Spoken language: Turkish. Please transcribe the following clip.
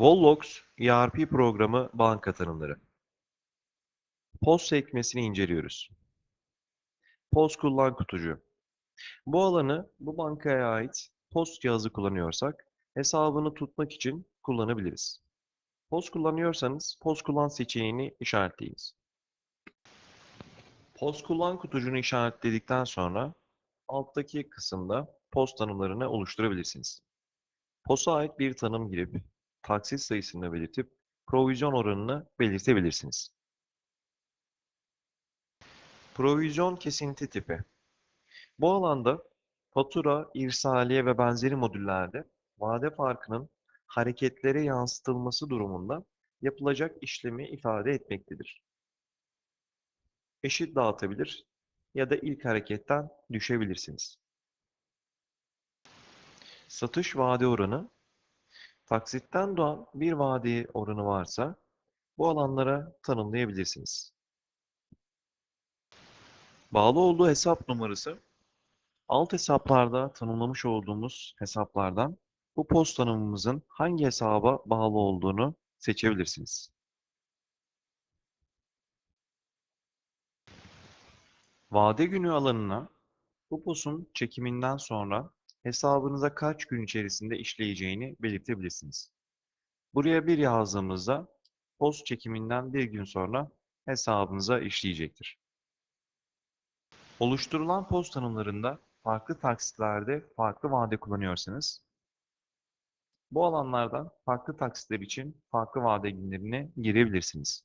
Volvox ERP programı banka tanımları. POS sekmesini inceliyoruz. POS kullan kutucu. Bu alanı bu bankaya ait POS cihazı kullanıyorsak hesabını tutmak için kullanabiliriz. POS kullanıyorsanız POS kullan seçeneğini işaretleyiniz. POS kullan kutucuğunu işaretledikten sonra alttaki kısımda POS tanımlarını oluşturabilirsiniz. POS'a ait bir tanım girip taksit sayısını belirtip provizyon oranını belirtebilirsiniz. Provizyon kesinti tipi. Bu alanda fatura, irsaliye ve benzeri modüllerde vade farkının hareketlere yansıtılması durumunda yapılacak işlemi ifade etmektedir. Eşit dağıtabilir ya da ilk hareketten düşebilirsiniz. Satış vade oranı Taksitten doğan bir vade oranı varsa bu alanlara tanımlayabilirsiniz. Bağlı olduğu hesap numarası alt hesaplarda tanımlamış olduğumuz hesaplardan bu post tanımımızın hangi hesaba bağlı olduğunu seçebilirsiniz. Vade günü alanına bu POS'un çekiminden sonra hesabınıza kaç gün içerisinde işleyeceğini belirtebilirsiniz. Buraya bir yazdığımızda POS çekiminden bir gün sonra hesabınıza işleyecektir. Oluşturulan POS tanımlarında farklı taksitlerde farklı vade kullanıyorsanız bu alanlardan farklı taksitler için farklı vade günlerini girebilirsiniz.